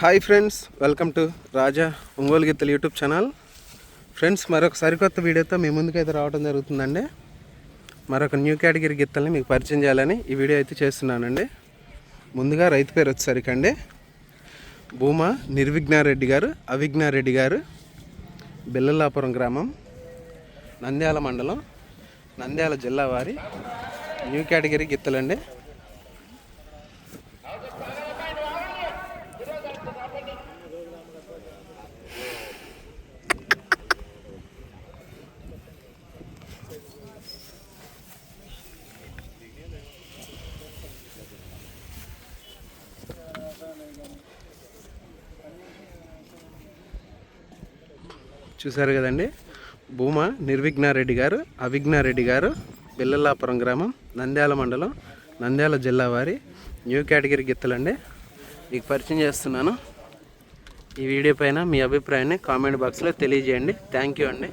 Hi friends welcome to Raja Ongole గీతలు YouTube channel. Friends మరొక సరికొత్త వీడియోతో మీ ముందుకైతే రావడం జరుగుతుందండి. మరొక న్యూ కేటగిరీ గీతల్ని మీకు పరిచయం చేయాలని ఈ వీడియో అయితే చేస్తున్నానండి. ముందుగా రైతు పేరు వచ్చేసరికి అండి. భూమా నిర్విఘ్నారెడ్డి గారు అవిఘ్నారెడ్డి గారు బెల్లలాపురం గ్రామం నంద్యాల మండలం నంద్యాల జిల్లా వారి న్యూ కేటగిరీ గిత్తలండి చూశారు కదండి. భూమా నిర్విఘ్నారెడ్డి గారు అవిఘ్నారెడ్డి గారు బిల్లలాపురం గ్రామం నంద్యాల మండలం నంద్యాల జిల్లా వారి న్యూ కేటగిరీ గిత్తలండి. మీకు పరిచయం చేస్తున్నాను. ఈ వీడియో పైన మీ అభిప్రాయాన్ని కామెంట్ బాక్స్లో తెలియజేయండి. థ్యాంక్ యూ అండి.